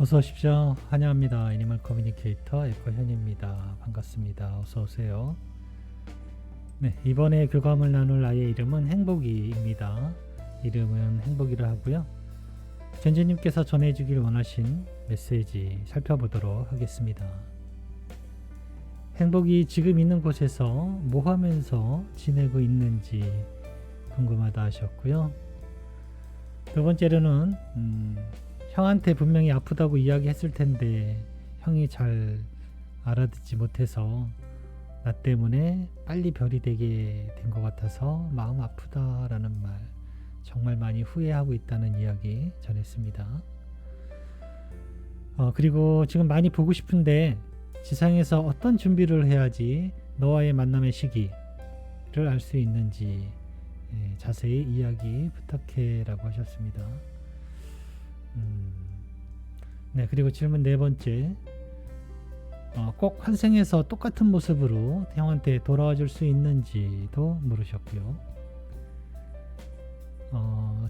어서 오십시오. 환영합니다. 애니멀 커뮤니케이터 에코 현입니다. 반갑습니다. 어서 오세요. 네, 이번에 교감을 나눌 아이의 이름은 행복이입니다. 이름은 행복이라 하고요. 전주님께서 전해주길 원하신 메시지 살펴보도록 하겠습니다. 행복이 지금 있는 곳에서 뭐 하면서 지내고 있는지 궁금하다 하셨고요. 두 번째로는 음, 형한테 분명히 아프다고 이야기했을 텐데 형이 잘 알아듣지 못해서 나 때문에 빨리 별이 되게 된 것 같아서 마음 아프다라는 말 정말 많이 후회하고 있다는 이야기 전했습니다. 어, 그리고 지금 많이 보고 싶은데 지상에서 어떤 준비를 해야지 너와의 만남의 시기를 알 수 있는지 예, 자세히 이야기 부탁해라고 하셨습니다. 음, 네 그리고 질문 네 번째 어, 꼭 환생에서 똑같은 모습으로 형한테 돌아와 줄 수 있는지도 물으셨고요. 어,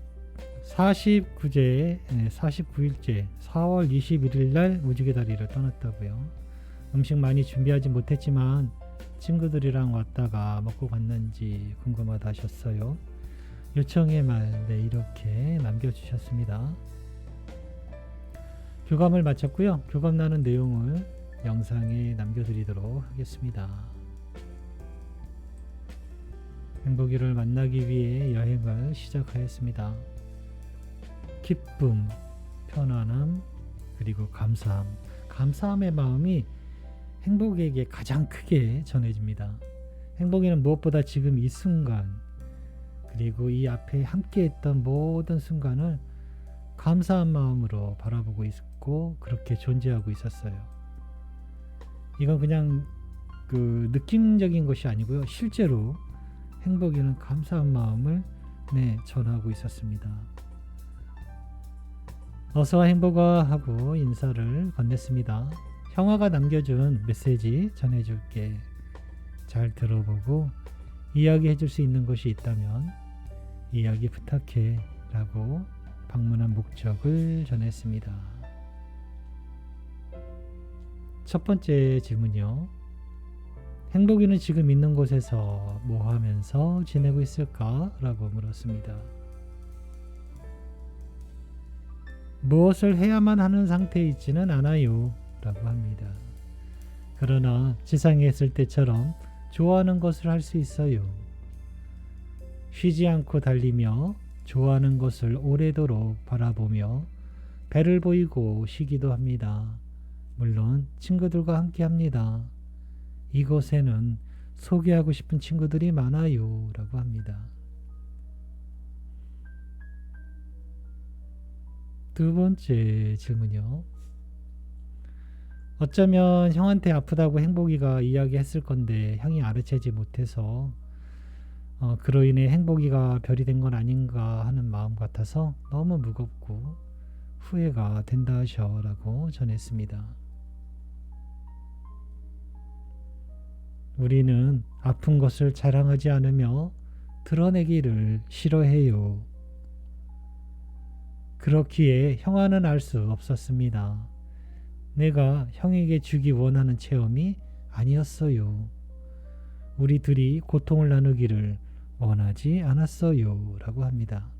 49제, 49일째 4월 21일 날 무지개 다리를 떠났다고요. 음식 많이 준비하지 못했지만 친구들이랑 왔다가 먹고 갔는지 궁금하다 하셨어요. 요청의 말, 네, 이렇게 남겨주셨습니다. 교감을 마쳤고요. 교감 나눈 내용을 영상에 남겨드리도록 하겠습니다. 행복이를 만나기 위해 여행을 시작하였습니다. 기쁨, 편안함, 그리고 감사함. 감사함의 마음이 행복에게 가장 크게 전해집니다. 행복이는 무엇보다 지금 이 순간, 그리고 이 앞에 함께 했던 모든 순간을 감사한 마음으로 바라보고 있고, 그렇게 존재하고 있었어요. 이건 그냥 그 느낌적인 것이 아니고요. 실제로 행복이는 감사한 마음을 네, 전하고 있었습니다. 어서와 행복아 하고 인사를 건넸습니다. 형아가 남겨준 메시지 전해줄게. 잘 들어보고 이야기해 줄 수 있는 것이 있다면 이야기 부탁해 라고 방문한 목적을 전했습니다. 첫 번째 질문이요. 행복이는 지금 있는 곳에서 뭐 하면서 지내고 있을까? 라고 물었습니다. 무엇을 해야만 하는 상태에 있지는 않아요. 라고 합니다. 그러나 지상에 있을 때처럼 좋아하는 것을 할 수 있어요. 쉬지 않고 달리며 좋아하는 것을 오래도록 바라보며 배를 보이고 쉬기도 합니다. 물론 친구들과 함께 합니다. 이곳에는 소개하고 싶은 친구들이 많아요. 라고 합니다. 두 번째 질문이요. 어쩌면 형한테 아프다고 행복이가 이야기했을 건데 형이 알아채지 못해서 어, 그로 인해 행복이가 별이 된 건 아닌가 하는 마음 같아서 너무 무겁고 후회가 된다 하셔라고 전했습니다. 우리는 아픈 것을 자랑하지 않으며 드러내기를 싫어해요. 그렇기에 형아는 알 수 없었습니다. 내가 형에게 주기 원하는 체험이 아니었어요. 우리 둘이 고통을 나누기를 원하지 않았어요. 라고 합니다.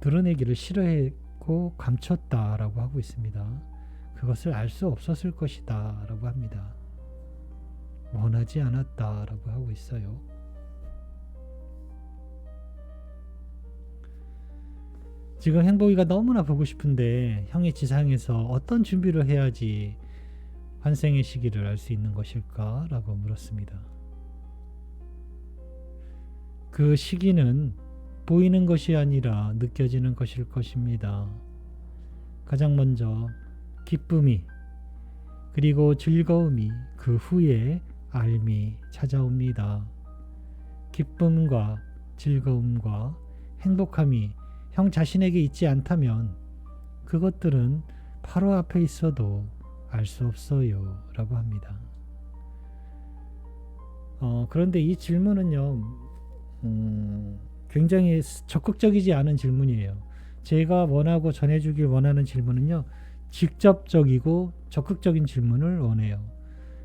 드러내기를 싫어했고 감췄다 라고 하고 있습니다. 그것을 알 수 없었을 것이다 라고 합니다. 원하지 않았다 라고 하고 있어요. 지금 행복이가 너무나 보고 싶은데 형이 지상에서 어떤 준비를 해야지 환생의 시기를 알 수 있는 것일까? 라고 물었습니다. 그 시기는 보이는 것이 아니라 느껴지는 것일 것입니다. 가장 먼저 기쁨이 그리고 즐거움이 그 후에 알미 찾아옵니다. 기쁨과 즐거움과 행복함이 형 자신에게 있지 않다면 그것들은 바로 앞에 있어도 알 수 없어요. 라고 합니다. 어, 그런데 이 질문은요, 음, 굉장히 적극적이지 않은 질문이에요. 제가 원하고 전해주길 원하는 질문은요. 직접적이고 적극적인 질문을 원해요.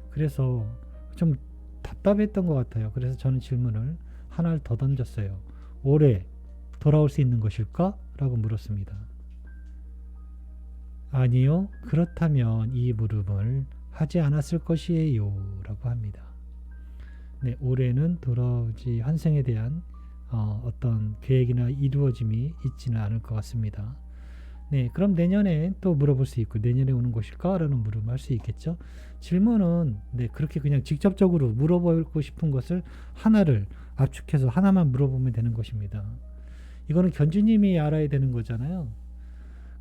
그래서 좀 답답했던 것 같아요. 그래서 저는 질문을 하나를 더 던졌어요. 올해 돌아올 수 있는 것일까? 라고 물었습니다. 아니요. 그렇다면 이 물음을 하지 않았을 것이에요. 라고 합니다. 네, 올해는 돌아오지 환생에 대한 어, 어떤 계획이나 이루어짐이 있지는 않을 것 같습니다. 네, 그럼 내년에 또 물어볼 수 있고 내년에 오는 것일까? 라는 물음을 할 수 있겠죠. 질문은 네, 그렇게 그냥 직접적으로 물어보고 싶은 것을 하나를 압축해서 하나만 물어보면 되는 것입니다. 이거는 견주님이 알아야 되는 거잖아요.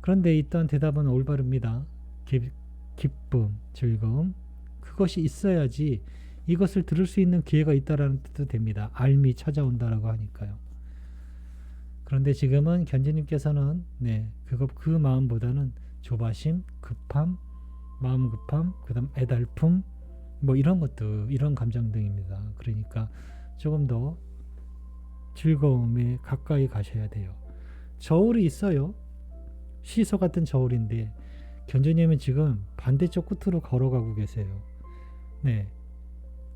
그런데 일단 대답은 올바릅니다. 기, 기쁨, 즐거움 그것이 있어야지 이것을 들을 수 있는 기회가 있다라는 뜻도 됩니다. 알미 찾아온다라고 하니까요. 그런데 지금은 견지님께서는 네 그거 그 마음보다는 조바심, 급함, 마음 급함, 그다음 애달픔 뭐 이런 것들 이런 감정 등입니다. 그러니까 조금 더 즐거움에 가까이 가셔야 돼요. 저울이 있어요. 시소 같은 저울인데 견주님은 지금 반대쪽 끝으로 걸어가고 계세요. 네,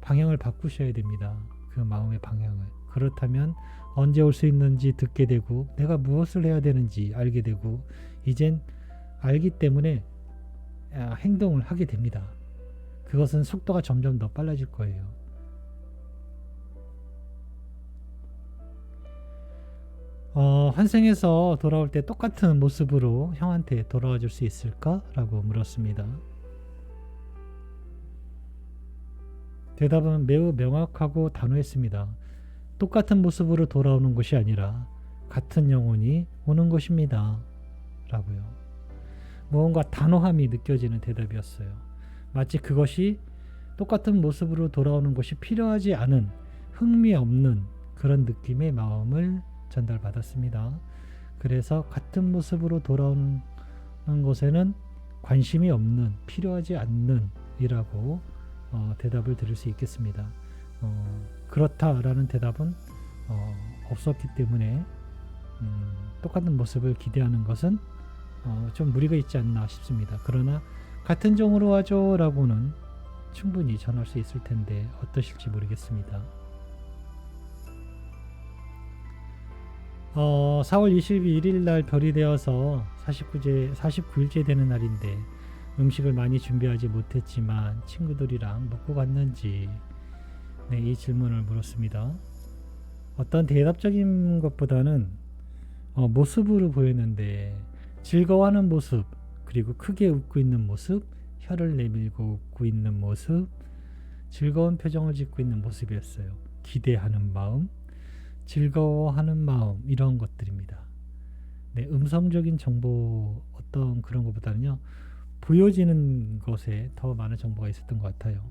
방향을 바꾸셔야 됩니다. 그 마음의 방향을. 그렇다면 언제 올 수 있는지 듣게 되고 내가 무엇을 해야 되는지 알게 되고 이젠 알기 때문에 아, 행동을 하게 됩니다. 그것은 속도가 점점 더 빨라질 거예요. 어, 환생에서 돌아올 때 똑같은 모습으로 형한테 돌아와 줄 수 있을까? 라고 물었습니다. 대답은 매우 명확하고 단호했습니다. 똑같은 모습으로 돌아오는 것이 아니라 같은 영혼이 오는 것입니다. 라고요. 무언가 단호함이 느껴지는 대답이었어요. 마치 그것이 똑같은 모습으로 돌아오는 것이 필요하지 않은 흥미 없는 그런 느낌의 마음을 전달받았습니다. 그래서 같은 모습으로 돌아오는 것에는 관심이 없는 필요하지 않는 이라고 어, 대답을 드릴 수 있겠습니다. 어, 그렇다라는 대답은 어, 없었기 때문에 음, 똑같은 모습을 기대하는 것은 어, 좀 무리가 있지 않나 싶습니다. 그러나 같은 종으로 하죠라고는 충분히 전할 수 있을 텐데 어떠실지 모르겠습니다. 어, 4월 21일 날 별이 되어서 49제 49일째 되는 날인데 음식을 많이 준비하지 못했지만 친구들이랑 먹고 갔는지 네, 이 질문을 물었습니다. 어떤 대답적인 것보다는 어, 모습으로 보였는데 즐거워하는 모습 그리고 크게 웃고 있는 모습 혀를 내밀고 웃고 있는 모습 즐거운 표정을 짓고 있는 모습이었어요. 기대하는 마음 즐거워하는 마음 이런 것들입니다. 네, 음성적인 정보 어떤 그런 것보다는요 보여지는 것에 더 많은 정보가 있었던 것 같아요.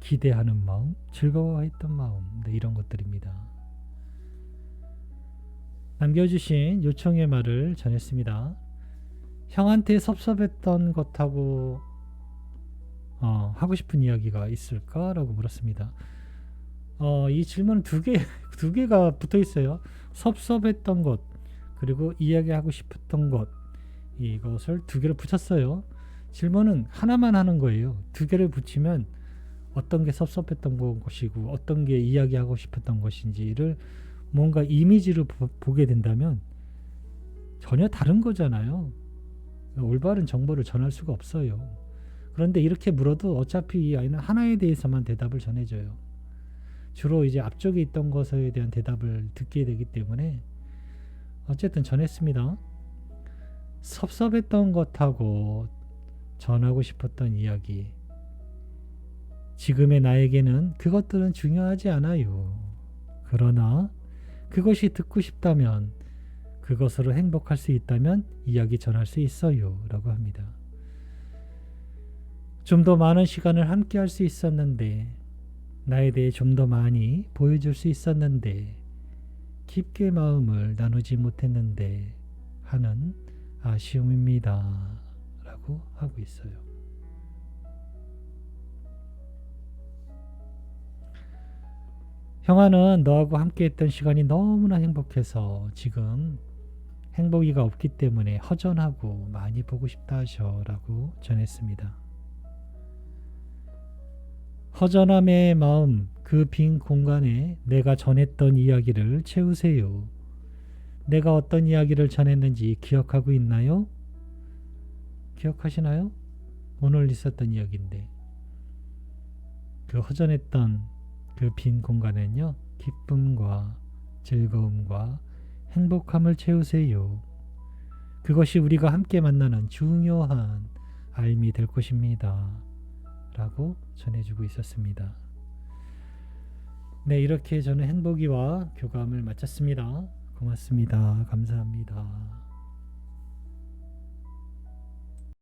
기대하는 마음, 즐거워했던 마음, 네, 이런 것들입니다. 남겨주신 요청의 말을 전했습니다. 형한테 섭섭했던 것하고 어, 하고 싶은 이야기가 있을까라고 물었습니다. 어, 이 질문 두 개, 두 개가 붙어 있어요. 섭섭했던 것, 그리고 이야기하고 싶었던 것, 이것을 두 개를 붙였어요. 질문은 하나만 하는 거예요. 두 개를 붙이면 어떤 게 섭섭했던 것이고, 어떤 게 이야기하고 싶었던 것인지를 뭔가 이미지로 보, 게 된다면 전혀 다른 거잖아요. 올바른 정보를 전할 수가 없어요. 그런데 이렇게 물어도 어차피 이 아이는 하나에 대해서만 대답을 전해줘요. 주로 이제 앞쪽에 있던 것에 대한 대답을 듣게 되기 때문에 어쨌든 전했습니다. 섭섭했던 것하고 전하고 싶었던 이야기. 지금의 나에게는 그것들은 중요하지 않아요. 그러나 그것이 듣고 싶다면 그것으로 행복할 수 있다면 이야기 전할 수 있어요. 라고 합니다. 좀 더 많은 시간을 함께 할 수 있었는데 나에 대해 좀 더 많이 보여줄 수 있었는데 깊게 마음을 나누지 못했는데 하는 아쉬움입니다. 라고 하고 있어요. 형아는 너하고 함께 했던 시간이 너무나 행복해서 지금 행복이가 없기 때문에 허전하고 많이 보고 싶다 하셔 라고 전했습니다. 허전함의 마음, 그 빈 공간에 내가 전했던 이야기를 채우세요. 내가 어떤 이야기를 전했는지 기억하고 있나요? 기억하시나요? 오늘 있었던 이야기인데 그 허전했던 그 빈 공간에는요 기쁨과 즐거움과 행복함을 채우세요. 그것이 우리가 함께 만나는 중요한 알미 될 것입니다. 라고 전해주고 있었습니다. 네, 이렇게 저는 행복이와 교감을 마쳤습니다. 고맙습니다. 감사합니다.